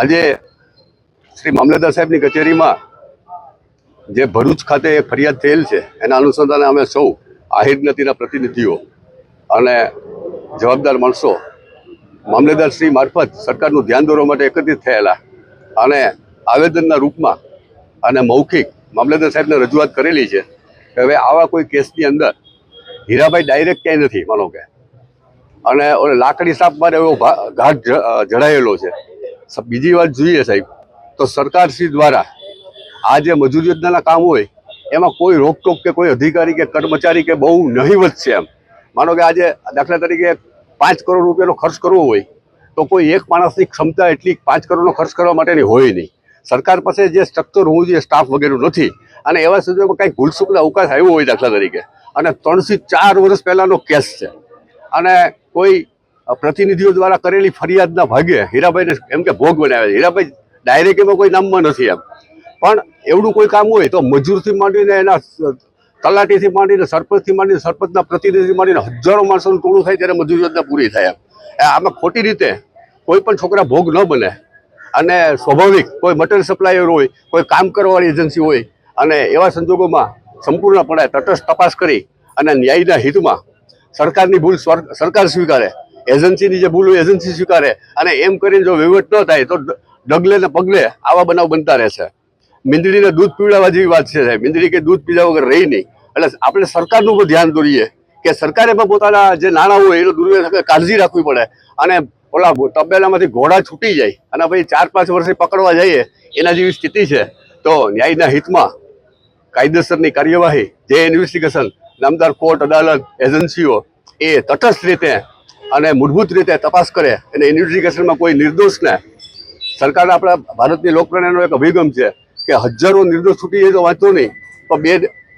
આજે શ્રી મામલતદાર સાહેબની કચેરીમાં જે ભરૂચ ખાતે ફરિયાદ થયેલ છે, એના અનુસંધાને અમે સૌ આહિર જ્ઞાતિના પ્રતિનિધિઓ અને જવાબદાર માણસો મામલેદાર શ્રી મારફત સરકારનું ધ્યાન દોરવા માટે એકત્રિત થયેલા અને આવેદનના રૂપમાં અને મૌખિક મામલેદાર સાહેબને રજૂઆત કરેલી છે કે હવે આવા કોઈ કેસની અંદર હીરાભાઈ ડાયરેક્ટ ક્યાંય નથી, માનો કે. અને લાકડી સાપ મારે એવો ઘાટ જડાયેલો છે. બીજી વાત જોઈએ સાહેબ, તો સરકારશ્રી દ્વારા આ જે મજૂર યોજનાના કામ હોય, એમાં કોઈ રોકટોક કે કોઈ અધિકારી કે કર્મચારી કે બહુ નહીવત છે એમ. માનો કે આજે દાખલા તરીકે પાંચ કરોડ રૂપિયાનો ખર્ચ કરવો હોય, તો કોઈ એક માણસની ક્ષમતા એટલી પાંચ કરોડનો ખર્ચ કરવા માટેની હોય નહીં. સરકાર પાસે જે સ્ટ્રક્ચર હોવું જોઈએ સ્ટાફ વગેરે નથી. અને એવા સંજોગોમાં કંઈક ભૂલસુકના અવકાશ આવ્યો હોય દાખલા તરીકે. અને ત્રણથી ચાર વર્ષ પહેલાંનો કેસ છે. અને કોઈ પ્રતિનિધિઓ દ્વારા કરેલી ફરિયાદના ભાગે હીરાભાઈને એમ કે ભોગ બનાવે છે. હીરાભાઈ ડાયરેક્ટ એમાં કોઈ નામમાં નથી એમ. પણ એવડું કોઈ કામ હોય તો મજૂરથી માંડીને એના તલાટીથી માંડીને સરપંચથી માંડીને સરપંચના પ્રતિનિધિથી માંડીને હજારો માણસોનું ટોળું થાય ત્યારે મજૂર યોજના પૂરી થાય એમ. આમાં ખોટી રીતે કોઈ પણ છોકરા ભોગ ન બને. અને સ્વાભાવિક કોઈ મટીરિયલ સપ્લાયર હોય, કોઈ કામ કરવાવાળી એજન્સી હોય, અને એવા સંજોગોમાં સંપૂર્ણપણે તટસ્થ તપાસ કરી અને ન્યાયના હિતમાં સરકારની ભૂલ સરકાર સ્વીકારે એજન્સીની જે ભૂલ એજન્સી સ્વીકારે. અને એમ કરીને જો વહીવટ ન થાય તો ડગલે ને પગલે આવા બનાવ બનતા રહેશે મીંદડીને દૂધ પીવડાવવા જેવી વાત છે સાહેબ. મીંદડી કે દૂધ પીવા વગર રહી નહીં. એટલે આપણે સરકારનું પણ ધ્યાન દોરીએ કે સરકારે પણ પોતાના જે નાણાં હોય એનો દુર્વ્યવહાર કાળજી રાખવી પડે. અને ઓલા તબેલામાંથી ઘોડા છૂટી જાય અને પછી ચાર પાંચ વર્ષે પકડવા જઈએ એના જેવી સ્થિતિ છે. તો ન્યાયના હિતમાં કાયદેસરની કાર્યવાહી, જે ઇન્વેસ્ટિગેશન નામદાર કોર્ટ, અદાલત, એજન્સીઓ એ તટસ્થ રીતે અને મૂળભૂત રીતે તપાસ કરે અને ઇન્વેસ્ટિગેશનમાં કોઈ નિર્દોષને સરકાર આપણા ભારતની લોકપ્રિયનો એક અભિગમ છે કે હજારો નિર્દોષ છૂટી જાય તો વાંચો નહીં. પણ બે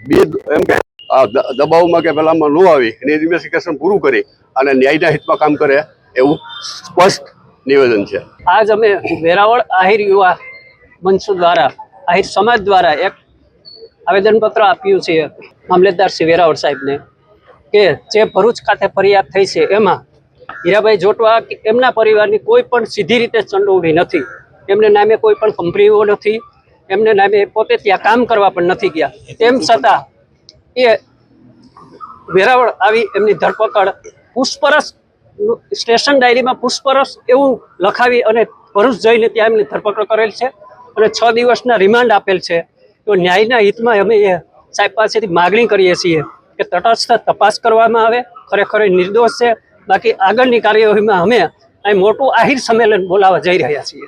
બે એમ કે દબાવમાં કે પહેલામાં ન આવી અને ઇન્વેસ્ટિગેશન પૂરું કરી અને ન્યાયના હિતમાં કામ કરે એવું સ્પષ્ટ નિવેદન છે. આજ અમે વેરાવળ આહિર યુવા મંચ દ્વારા, આહિર સમાજ દ્વારા એક આવેદનપત્ર આપ્યું છે મામલતદાર શ્રી વેરાવળ સાહેબને કે જે ભરૂચ ખાતે ફરિયાદ થઈ છે, એમાં હીરાભાઈ જોટવા એમના પરિવારની કોઈ પણ સીધી રીતે સંડોવણી નથી. એમને નામે કોઈ પણ કંપનીઓ નથી. એમને નામે પોતે ત્યાં કામ કરવા પણ નથી ગયા. તેમ છતાં એ વેરાવળ આવી એમની ધરપકડ પુષ્પરસ સ્ટેશન ડાયરીમાં પુષ્પરસ એવું લખાવી અને ભરૂચ જઈને ત્યાં એમની ધરપકડ કરેલ છે અને છ દિવસના રિમાન્ડ આપેલ છે. તો ન્યાયના હિતમાં અમે એ સાહેબ પાસેથી માગણી કરીએ છીએ કે તટસ્થ તપાસ કરવામાં આવે, ખરેખર નિર્દોષ છે. બાકી આગળની કાર્યવાહીમાં અમે અહીં મોટું આહિર સંમેલન બોલાવવા જઈ રહ્યા છીએ.